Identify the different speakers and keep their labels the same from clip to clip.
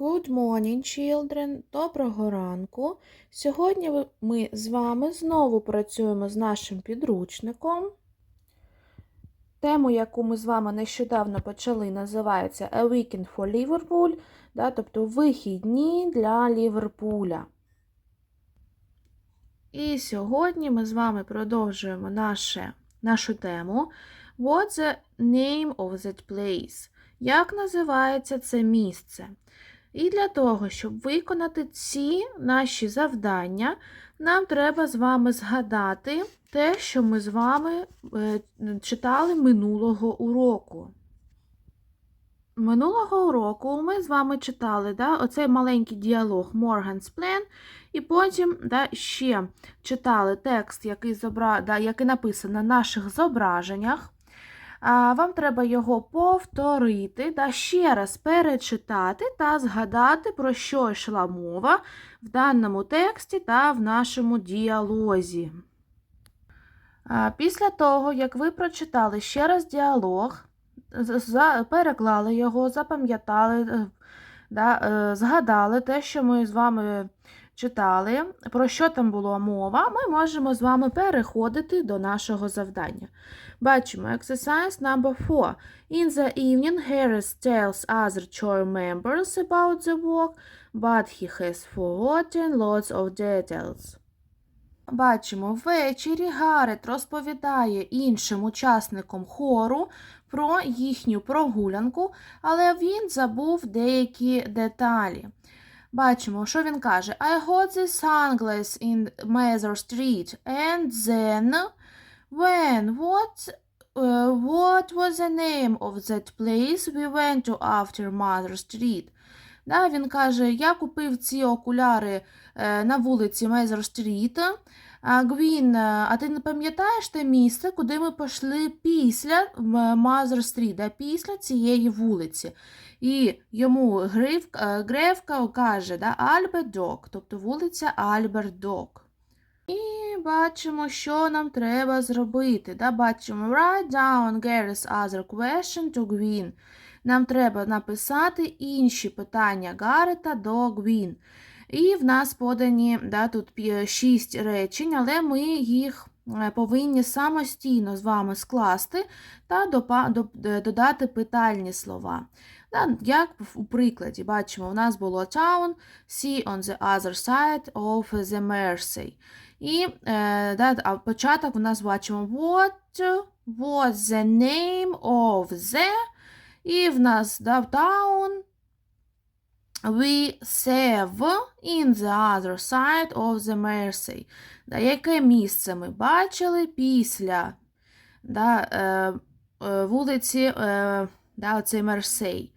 Speaker 1: Good morning, children! Доброго ранку! Сьогодні ми з вами знову працюємо з нашим підручником. Тему, яку ми з вами нещодавно почали, називається A Weekend for Liverpool, да, тобто вихідні для Ліверпуля. І сьогодні ми з вами продовжуємо наше, нашу тему What's the name of that place? Як називається це місце? І для того, щоб виконати ці наші завдання, нам треба з вами згадати те, що ми з вами е, читали минулого уроку. Минулого уроку ми з вами читали да, оцей маленький діалог Morgan's Plan, і потім да, ще читали текст, який, зобра... да, який написаний на наших зображеннях. Вам треба його повторити, да, ще раз перечитати та згадати, про що йшла мова в даному тексті та в нашому діалозі. Після того, як ви прочитали ще раз діалог, переклали його, запам'ятали, е, е, згадали те, що ми з вами читали, про що там була мова, ми можемо з вами переходити до нашого завдання. Бачимо exercise number 4. In the evening, Harris tells other choir members about the work, but he has forgotten lots of details. Бачимо, ввечері Гарет розповідає іншим учасникам хору про їхню прогулянку, але він забув деякі деталі. Бачимо, що він каже: I got the sunglass in Mather Street, and then when what uh, what was the name of that place we went to after Mather Street? Да, він каже, я купив ці окуляри е, на вулиці Мезер Стріт. Гвін, е, а ти не пам'ятаєш те місце, куди ми пішли після Мазер Стріт, да, після цієї вулиці? І йому Грив, е, Гревка каже, да, Альбердок, тобто вулиця Альберт Док. І бачимо, що нам треба зробити. Да? Бачимо write down Gary's other question to Gwyn. Нам треба написати інші питання Гарета до Гвін. І в нас подані да, тут пі- шість речень, але ми їх е, повинні самостійно з вами скласти та е, додати питальні слова. Як у прикладі, бачимо, у нас було town, see on the other side of the Mersey. І е, да, початок у нас бачимо what was the name of the, і в нас да, town we save in the other side of the Mersey. Да, яке місце ми бачили після да, е, е, вулиці е, да, оцей Мерсей.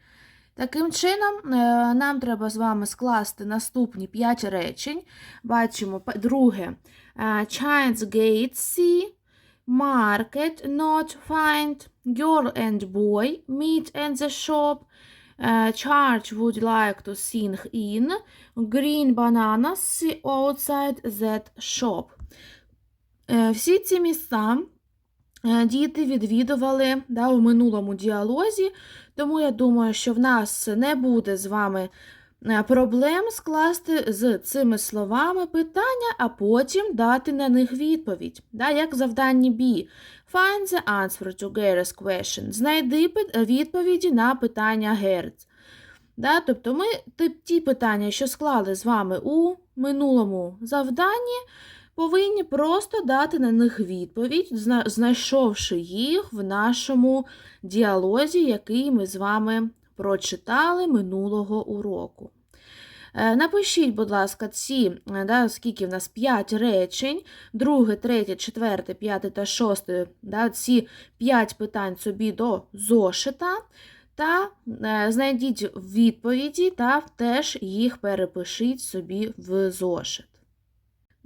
Speaker 1: Таким чином, е, нам треба з вами скласти наступні 5 речень. Бачимо, друге. Child's Gate see, Market not find, Girl and boy meet in the shop, е, Charge would like to sing in, Green bananas outside that shop. Е, Всі ці місця е, діти відвідували да, у минулому діалозі, тому я думаю, що в нас не буде з вами проблем скласти з цими словами питання, а потім дати на них відповідь. Да, як в завданні B. Find the answer to Gary's question. Знайди відповіді на питання Герц. Да, тобто ми ті питання, що склали з вами у минулому завданні, повинні просто дати на них відповідь, знайшовши їх в нашому діалозі, який ми з вами прочитали минулого уроку. Е, Напишіть, будь ласка, ці, е, да, скільки в нас 5 речень, друге, третє, четверте, п'яте та шосте, да, ці 5 питань собі до зошита, та е, знайдіть відповіді та теж їх перепишіть собі в зошит.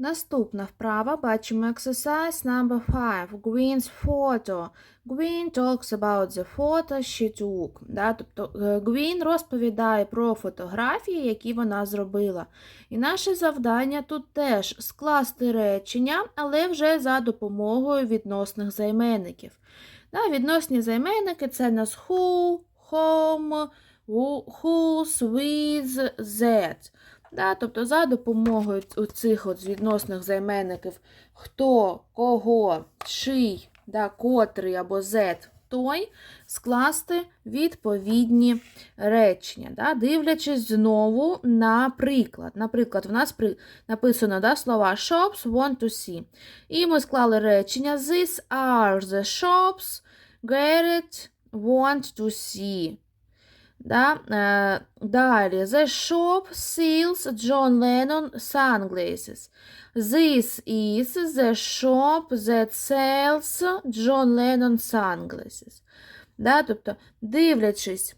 Speaker 1: Наступна вправа бачимо exercise number 5. Green's photo. Green talks about the photo she took. Да? Тобто е, Green розповідає про фотографії, які вона зробила. І наше завдання тут теж скласти речення, але вже за допомогою відносних займенників. Да? Відносні займенники це нас who, home, who- whose, with, that. Да, тобто за допомогою цих от відносних займенників хто, кого, чий, да, котрий або z, той, скласти відповідні речення, да, дивлячись знову на приклад. Наприклад, в нас при... написано да, слова shops want to see. І ми склали речення These are the shops Garrett want to see. Да? Е, далі. The shop sells John Lennon sunglasses. This is the shop that sells John Lennon sunglasses. Да? Тобто, дивлячись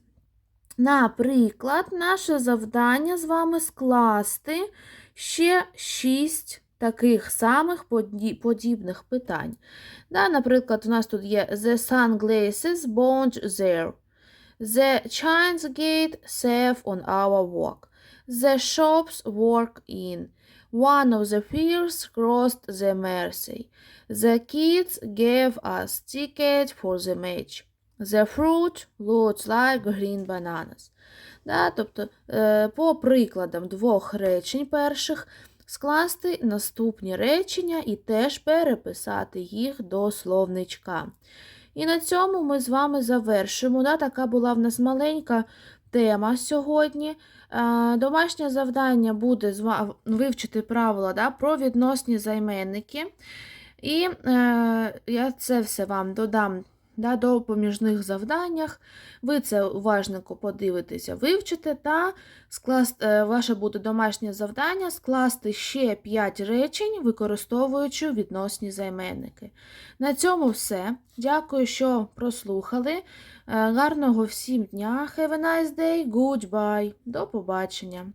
Speaker 1: на приклад, наше завдання з вами скласти ще шість таких самих подібних питань. Да? Наприклад, у нас тут є The sunglasses bond there. The Chines gate safe on our walk. The shops work in. One of the peers crossed the Mersey. The kids gave us ticket for the match. The fruit looks like green bananas. Да, тобто, е, по прикладам двох речень перших скласти наступні речення і теж переписати їх до словничка. І на цьому ми з вами завершимо. Да? Така була в нас маленька тема сьогодні. Е, Домашнє завдання буде вивчити правила да, про відносні займенники. І е, я це все вам додам да, до поміжних завданнях. Ви це уважненько подивитеся, вивчите та скласти, е, ваше буде домашнє завдання скласти ще 5 речень, використовуючи відносні займенники. На цьому все. Дякую, що прослухали. Е, Гарного всім дня. Have a nice day. Goodbye. До побачення.